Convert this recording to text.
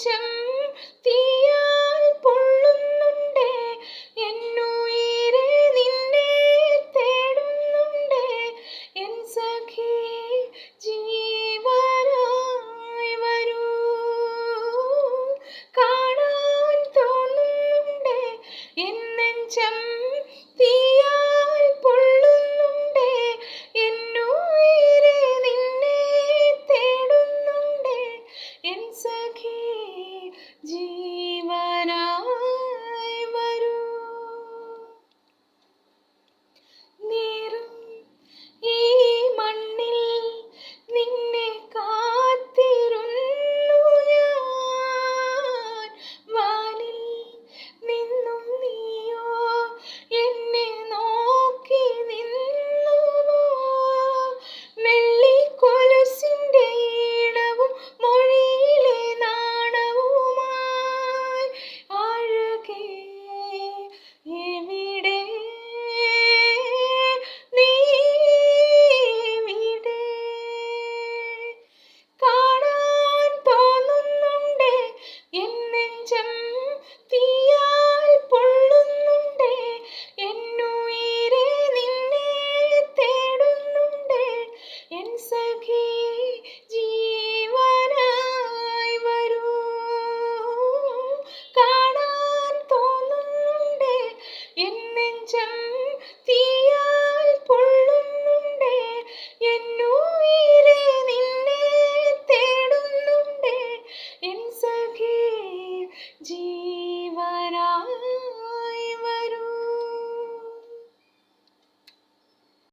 വെളിച്ചം തീയാൽ പൊള്ളുന്നുണ്ടേ. എന്നുയിരെ നിന്നെ തേടുന്നുണ്ടേ. എൻ സഖി ജീവനായി വരൂ. കാണാൻ തോന്നുന്നുണ്ടേ. എൻ നെഞ്ചം തീയാൽ പൊള്ളുന്നുണ്ടേ. എന്നുയിരെ നിന്നെ തേടുന്നുണ്ടേ. എൻ സഖി de